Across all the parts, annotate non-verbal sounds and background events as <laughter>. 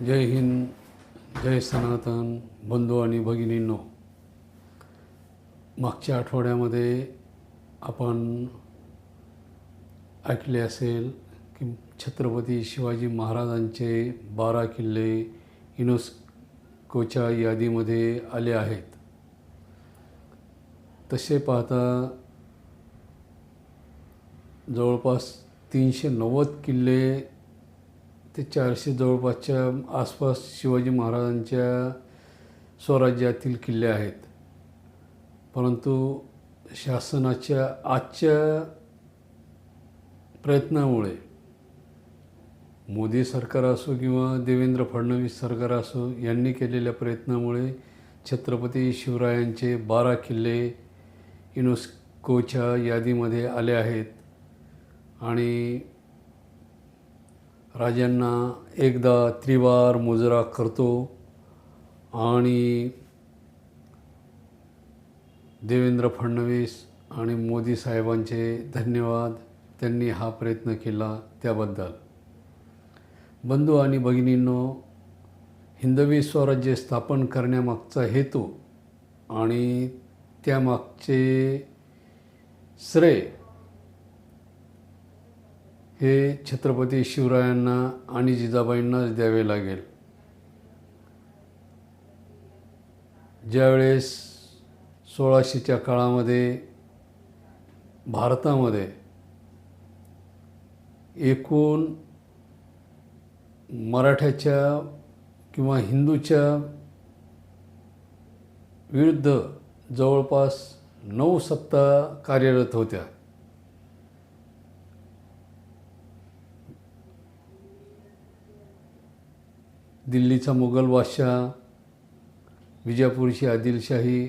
जय हिंद जय सनातन बंधू आणि भगिनींनो. मागच्या आठवड्यामध्ये आपण ऐकले असेल की छत्रपती शिवाजी महाराजांचे बारा किल्ले युनेस्कोच्या यादीमध्ये आले आहेत. तसे पाहता जवळपास तीनशे नव्वद किल्ले ते चारशे जवळपासच्या आसपास शिवाजी महाराजांच्या स्वराज्यातील किल्ले आहेत. परंतु शासनाच्या आजच्या प्रयत्नामुळे मोदी सरकार असो किंवा देवेंद्र फडणवीस सरकार असो यांनी केलेल्या प्रयत्नामुळे छत्रपती शिवरायांचे बारा किल्ले युनेस्कोच्या यादीमध्ये आले आहेत. आणि राजांना एकदा त्रिवार मुजरा करतो आणि देवेंद्र फडणवीस आणि मोदी साहेबांचे धन्यवाद. त्यांनी हा प्रयत्न केला त्याबद्दल. बंधू आणि भगिनींनो हिंदवी स्वराज्य स्थापन करण्यामागचा हेतू आणि त्यामागचे श्रेय हे छत्रपती शिवरायांना आणि जिजाबाईंनाच द्यावे लागेल. ज्यावेळेस सोळाशेच्या काळामध्ये भारतामध्ये एकूण मराठ्याच्या किंवा हिंदूच्या विरुद्ध जवळपास नऊ सत्ता कार्यरत होत्या. दिल्लीचा मुघल बादशाह विजापूरची आदिलशाही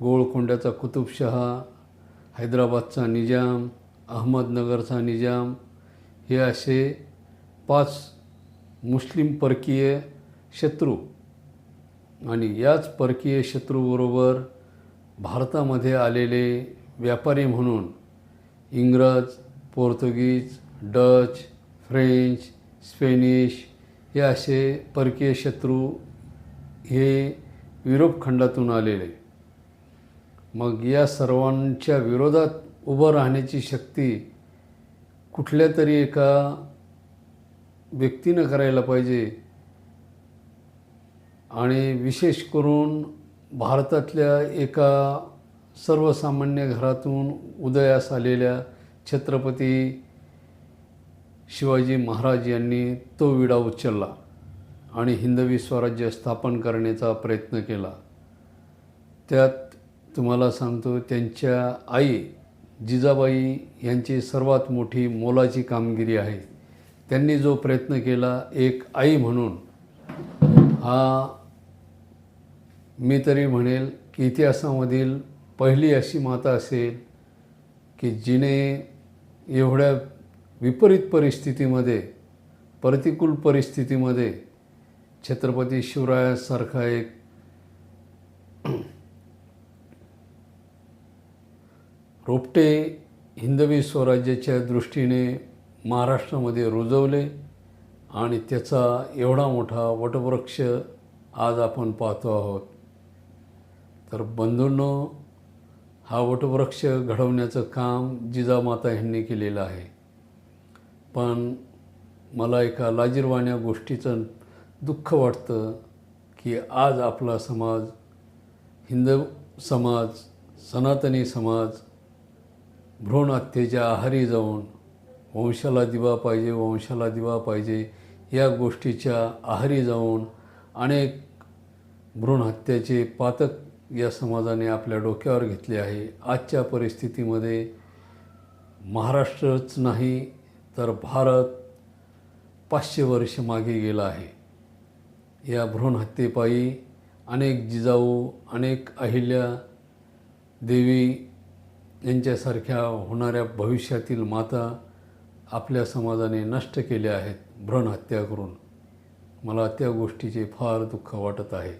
गोळकोंड्याचा कुतुबशहा हैदराबादचा निजाम अहमदनगरचा निजाम हे असे पाच मुस्लिम परकीय शत्रू. आणि याच परकीय शत्रूबरोबर भारतामध्ये आलेले व्यापारी म्हणून इंग्रज पोर्तुगीज डच फ्रेंच स्पेनिश हे असे परकीय शत्रू हे युरोप खंडातून आलेले. मग या सर्वांच्या विरोधात उभं राहण्याची शक्ती कुठल्या तरी एका व्यक्तीनं करायला पाहिजे आणि विशेष करून भारतातल्या एका सर्वसामान्य घरातून उदयास आलेल्या छत्रपती शिवाजी महाराज यांनी तो विडा उचलला आणि हिंदवी स्वराज्य स्थापन करण्याचा प्रयत्न केला. त्यात तुम्हाला सांगतो त्यांच्या आई जिजाबाई यांची सर्वात मोठी मोलाची कामगिरी आहे. त्यांनी जो प्रयत्न केला एक आई म्हणून हा मी तरी म्हणेल की इतिहासामधील पहिली अशी माता असेल की जिने एवढ्या विपरीत परिस्थितीमध्ये प्रतिकूल परिस्थितीमध्ये छत्रपती शिवरायासारखा एक <clears throat> रोपटे हिंदवी स्वराज्याच्या दृष्टीने महाराष्ट्रामध्ये रुजवले आणि त्याचा एवढा मोठा वटवृक्ष आज आपण पाहतो आहोत. तर बंधूंनो हा वटवृक्ष घडवण्याचं काम जिजामाता यांनी केलेलं आहे. पण मला एका लाजीरवाण्या गोष्टीचं दुःख वाटतं की आज आपला समाज हिंदू समाज सनातनी समाज भ्रूण हत्येच्या आहारी जाऊन वंशाला दिवा पाहिजे वंशाला दिवा पाहिजे या गोष्टीच्या आहारी जाऊन अनेक भ्रूण हत्याचे पातक या समाजाने आपल्या डोक्यावर घेतले आहे. आजच्या परिस्थितीमध्ये महाराष्ट्रच नाही तर भारत पाचशे वर्ष मागे गेला आहे. या भ्रूण हत्येपायी अनेक जिजाऊ अनेक अहिल्या देवी यांच्यासारख्या होणाऱ्या भविष्यातील माता आपल्या समाजाने नष्ट केल्या आहेत भ्रूणहत्या करून. मला त्या गोष्टीचे फार दुःख वाटत आहे.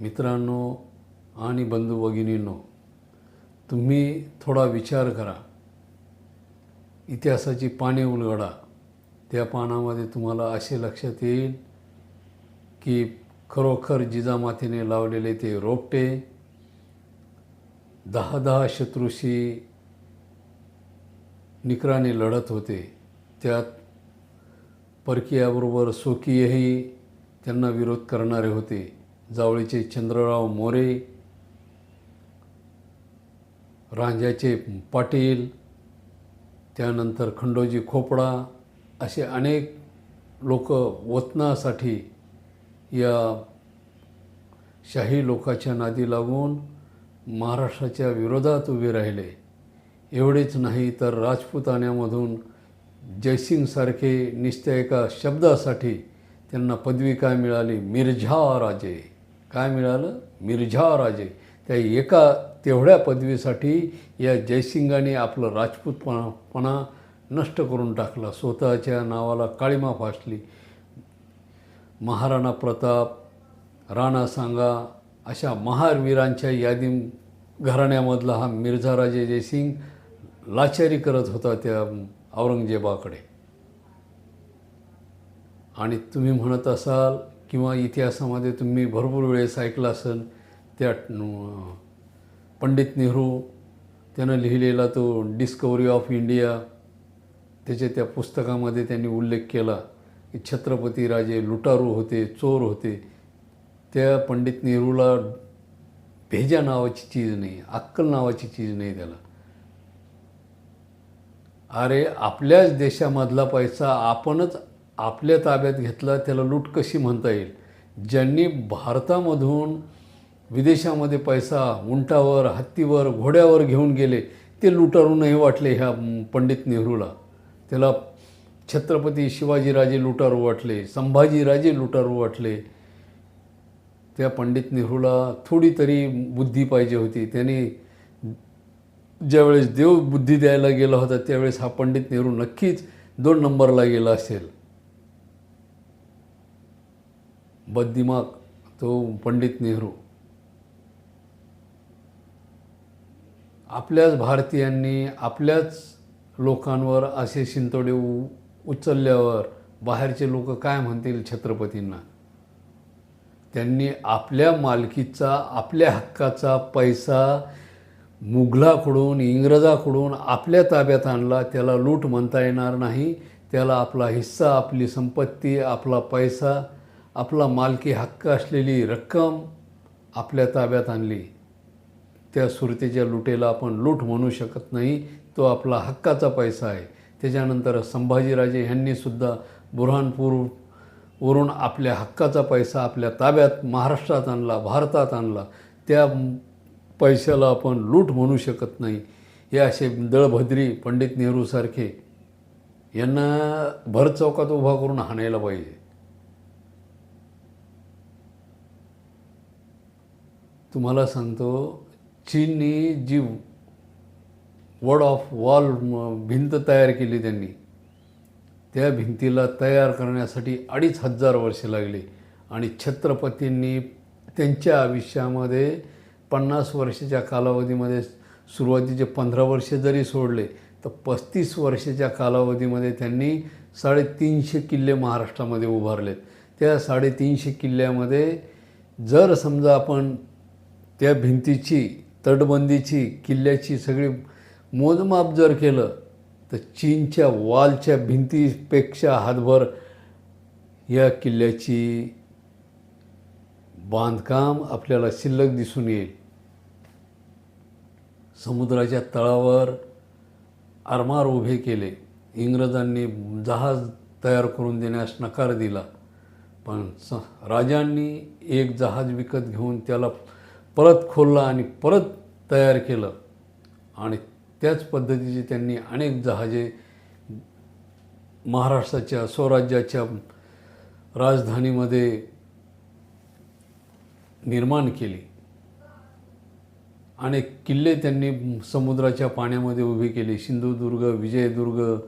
मित्रांनो आणि बंधू भगिनींनो तुम्ही थोडा विचार करा. इतिहासाची पाने उलगडा. त्या पानामध्ये तुम्हाला असे लक्षात येईल की खरोखर जिजामातेने लावलेले ते रोपटे दहा दहा शत्रूशी निकराने लढत होते. त्यात परकीयाबरोबर स्वकीयही त्यांना विरोध करणारे होते. जावळीचे चंद्रराव मोरे रांजाचे पाटील त्यानंतर खंडोजी खोपडा असे अनेक लोक वतनासाठी या शाही लोकाच्या नादी लागून महाराष्ट्राच्या विरोधात उभे राहिले. एवढेच नाही तर राजपुतान्यामधून जयसिंगसारखे निस्त्या एका शब्दासाठी त्यांना पदवी काय मिळाली? मिर्झा राजे काय मिळालं? मिर्झा राजे त्या एका तेवढ्या पदवीसाठी या जयसिंगाने आपलं राजपूतपणापणा नष्ट करून टाकला. स्वतःच्या नावाला काळीमा फासली. महाराणा प्रताप राणा सांगा अशा महारवीरांच्या यादी घराण्यामधला हा मिर्झाराजे जयसिंग लाचारी करत होता त्या औरंगजेबाकडे. आणि तुम्ही म्हणत असाल किंवा इतिहासामध्ये तुम्ही भरपूर वेळेस ऐकलं असेल त्या पंडित नेहरू त्यानं लिहिलेला तो डिस्कवरी ऑफ इंडिया त्याच्या त्या पुस्तकामध्ये त्यांनी उल्लेख केला की छत्रपती राजे लुटारू होते चोर होते. त्या पंडित नेहरूला भेजा नावाची चीज नाही अक्कल नावाची चीज नाही त्याला. अरे आपल्याच देशामधला पैसा आपणच आपल्या ताब्यात घेतला त्याला लूट कशी म्हणता येईल? ज्यांनी भारतामधून विदेशामध्ये पैसा उंटावर हत्तीवर घोड्यावर घेऊन गेले ते लुटारू नाही वाटले ह्या पंडित नेहरूला. त्याला छत्रपती शिवाजीराजे लुटारू वाटले संभाजीराजे लुटारू वाटले. त्या पंडित नेहरूला थोडी तरी बुद्धी पाहिजे होती. त्याने ज्यावेळेस देव बुद्धी द्यायला गेला होता त्यावेळेस हा पंडित नेहरू नक्कीच दोन नंबरला गेला असेल. बद्दिमाग तो पंडित नेहरू. आपल्याच भारतीयांनी आपल्याच लोकांवर असे शिंतोडे उ उचलल्यावर बाहेरचे लोक काय म्हणतील छत्रपतींना? त्यांनी आपल्या मालकीचा आपल्या हक्काचा पैसा मुघलाकडून इंग्रजाकडून आपल्या ताब्यात आणला. त्याला लूट म्हणता येणार नाही. त्याला आपला हिस्सा आपली संपत्ती आपला पैसा आपला मालकी हक्क असलेली रक्कम आपल्या ताब्यात आणली. त्या सुरतेच्या लुटेला आपण लूट म्हणू शकत नाही. तो आपला हक्काचा पैसा आहे. त्याच्यानंतर संभाजीराजे ह्यांनीसुद्धा बुरहानपूर वरून आपल्या हक्काचा पैसा आपल्या ताब्यात महाराष्ट्रात आणला भारतात आणला. त्या पैशाला आपण लूट म्हणू शकत नाही. हे असे दळभद्री पंडित नेहरूसारखे यांना भर चौकात उभा करून हाणायला पाहिजे. तुम्हाला सांगतो चीननी जी वर्ड ऑफ वॉल भिंत तयार केली त्यांनी. त्या भिंतीला तयार करण्यासाठी अडीच हजार वर्षे लागली आणि छत्रपतींनी त्यांच्या आयुष्यामध्ये पन्नास वर्षाच्या कालावधीमध्ये सुरुवातीचे पंधरा वर्षे जरी सोडले तर पस्तीस वर्षाच्या कालावधीमध्ये त्यांनी साडेतीनशे किल्ले महाराष्ट्रामध्ये उभारलेत. त्या साडेतीनशे किल्ल्यामध्ये जर समजा आपण त्या भिंतीची तटबंदीची किल्ल्याची सगळी मोजमाप जर केलं तर चीनच्या वालच्या भिंतीपेक्षा हातभर या किल्ल्याची बांधकाम आपल्याला शिल्लक दिसून येईल. समुद्राच्या तळावर आरमार उभे केले. इंग्रजांनी जहाज तयार करून देण्यास नकार दिला. पण स राजांनी एक जहाज विकत घेऊन त्याला परत खोलला आणि परत तयार केलं. आणि त्याच पद्धतीचे त्यांनी अनेक जहाजे महाराष्ट्राच्या स्वराज्याच्या राजधानीमध्ये निर्माण केली. अनेक किल्ले त्यांनी समुद्राच्या पाण्यामध्ये उभे केले. सिंधुदुर्ग विजयदुर्ग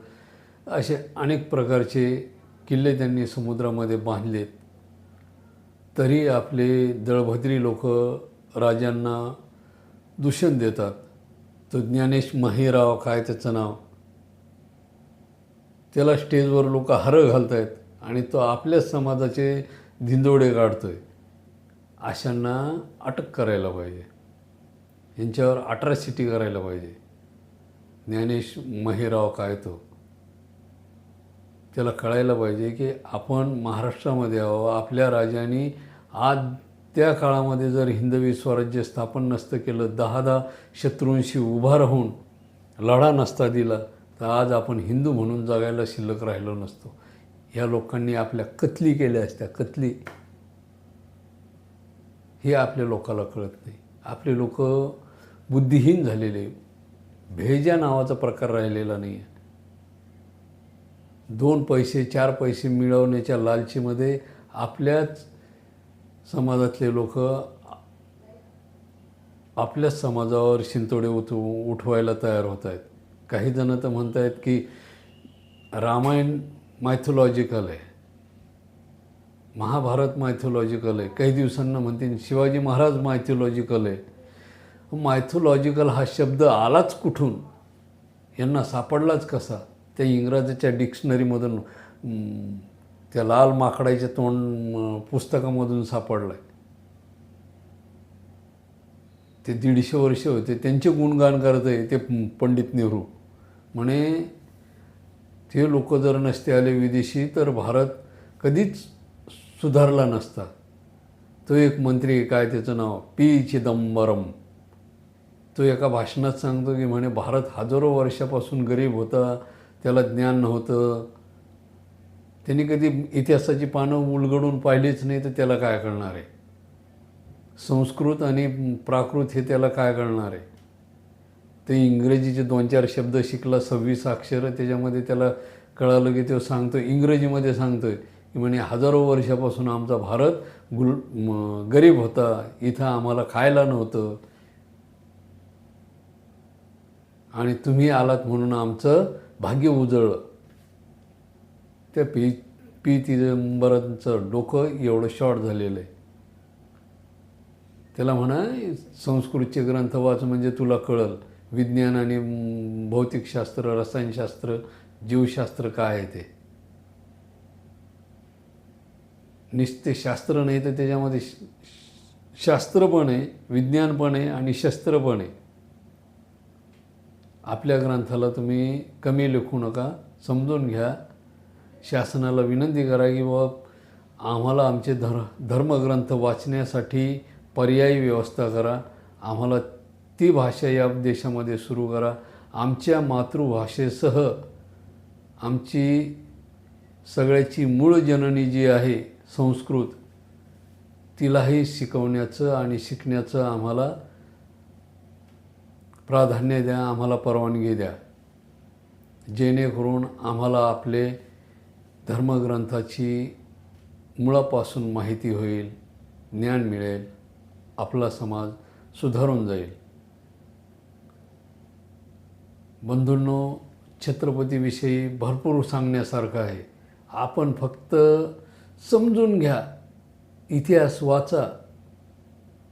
असे अनेक प्रकारचे किल्ले त्यांनी समुद्रामध्ये बांधलेत. तरी आपले दळभद्री लोक राजांना दूषण देतात. तो ज्ञानेश महेराव काय त्याचं नाव? त्याला स्टेजवर लोक हरं घालत आहेत आणि तो आपल्याच समाजाचे धिंदोडे काढतोय. अशांना अटक करायला पाहिजे. यांच्यावर अट्रॅसिटी करायला पाहिजे. ज्ञानेश महेराव काय तो? त्याला कळायला पाहिजे की आपण महाराष्ट्रामध्ये आहो आपल्या राजाने आज त्या काळामध्ये जर हिंदवी स्वराज्य स्थापन नसतं केलं दहा दहा शत्रूंशी उभा राहून लढा नसता दिला तर आज आपण हिंदू म्हणून जगायला शिल्लक राहिलो नसतो. या लोकांनी आपल्या कतली केल्या असत्या. कतली हे आपल्या लोकाला कळत नाही. आपले लोक बुद्धिहीन झालेले भेजा नावाचा प्रकार राहिलेला नाही आहे दोन पैसे चार पैसे मिळवण्याच्या लालचीमध्ये आपल्याच समाजातले लोक आपल्याच समाजावर शिंतोडे उठ उठवायला तयार होत आहेत. काही जण तर म्हणत आहेत की रामायण मायथोलॉजिकल आहे. महाभारत मायथोलॉजिकल आहे. काही दिवसांना म्हणतील शिवाजी महाराज मायथोलॉजिकल आहे. मायथोलॉजिकल हा शब्द आलाच कुठून? यांना सापडलाच कसा? त्या इंग्रजीच्या डिक्शनरीमधून त्या लाल माकडाचे तोंड पुस्तकामधून सापडलं आहे ते दीडशे वर्ष होते. त्यांचे गुणगान करत आहे ते पंडित नेहरू. म्हणे ते लोक जर नसते आले विदेशी तर भारत कधीच सुधारला नसता. तो एक मंत्री काय त्याचं नाव? पी. चिदंबरम. तो एका भाषणात सांगतो की म्हणे भारत हजारो वर्षापासून गरीब होता. त्याला ज्ञान नव्हतं. त्यांनी कधी इतिहासाची पानं उलगडून पाहिलीच नाही तर त्याला काय कळणार आहे? संस्कृत आणि प्राकृत हे त्याला काय कळणार आहे? ते इंग्रजीचे दोन चार शब्द शिकला सव्वीस अक्षरं त्याच्यामध्ये त्याला कळालं की तो सांगतो इंग्रजीमध्ये सांगतो आहे की म्हणे हजारो वर्षापासून आमचा भारत गुल गरीब होता इथं आम्हाला खायला नव्हतं. आणि तुम्ही आलात म्हणून आमचं भाग्य उजळलं. त्या पी पी चिदंबरांचं डोकं एवढं शॉर्ट झालेलं आहे. त्याला म्हणा संस्कृतचे ग्रंथ वाच म्हणजे तुला कळल. विज्ञान आणि भौतिकशास्त्र रसायनशास्त्र जीवशास्त्र काय आहे ते? निस्ते शास्त्र नाही तर त्याच्यामध्ये शास्त्र पण आहे विज्ञान पण आहे आणि शस्त्र पण आहे. आपल्या ग्रंथाला तुम्ही कमी लिखू नका समजून घ्या. शासनाला विनंती करा की बाबा आम्हाला आमचे धर धर्मग्रंथ वाचण्यासाठी पर्यायी व्यवस्था करा. आम्हाला ती भाषा या देशामध्ये सुरू करा. आमच्या मातृभाषेसह आमची सगळ्याची मूळ जननी जी आहे संस्कृत तिलाही शिकवण्याचं आणि शिकण्याचं आम्हाला प्राधान्य द्या आम्हाला परवानगी द्या. जेणेकरून आम्हाला आपले धर्मग्रंथाची मुळापासून माहिती होईल ज्ञान मिळेल आपला समाज सुधारून जाईल. बंधूंनो छत्रपतीविषयी भरपूर सांगण्यासारखं आहे. आपण फक्त समजून घ्या इतिहास वाचा.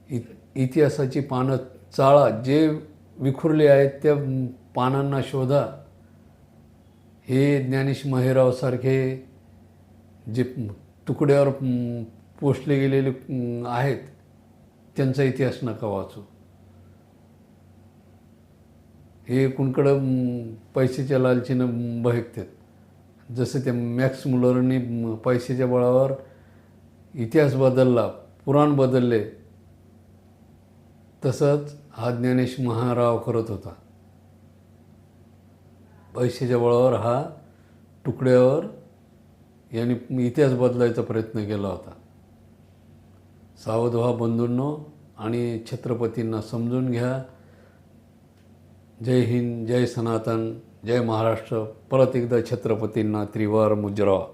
इत इतिहासाची पानं चाळा जे विखुरले आहेत त्या पानांना शोधा. हे ज्ञानेश महेरावसारखे जे तुकड्यावर पोचले गेलेले आहेत त्यांचा इतिहास नका वाचू. हे कुणकडं पैशाच्या लालचीनं म, बहकतात जसं त्या मॅक्स मुलरनी पैशाच्या बळावर इतिहास बदलला पुराण बदलले तसंच हा ज्ञानेश महाराव करत होता. पैशाच्या बळावर हा तुकड्यावर यांनी इतिहास बदलायचा प्रयत्न केला होता. सावध व्हा बंधूंनो आणि छत्रपतींना समजून घ्या. जय हिंद जय सनातन जय महाराष्ट्र. परत एकदा छत्रपतींना त्रिवार मुजरा.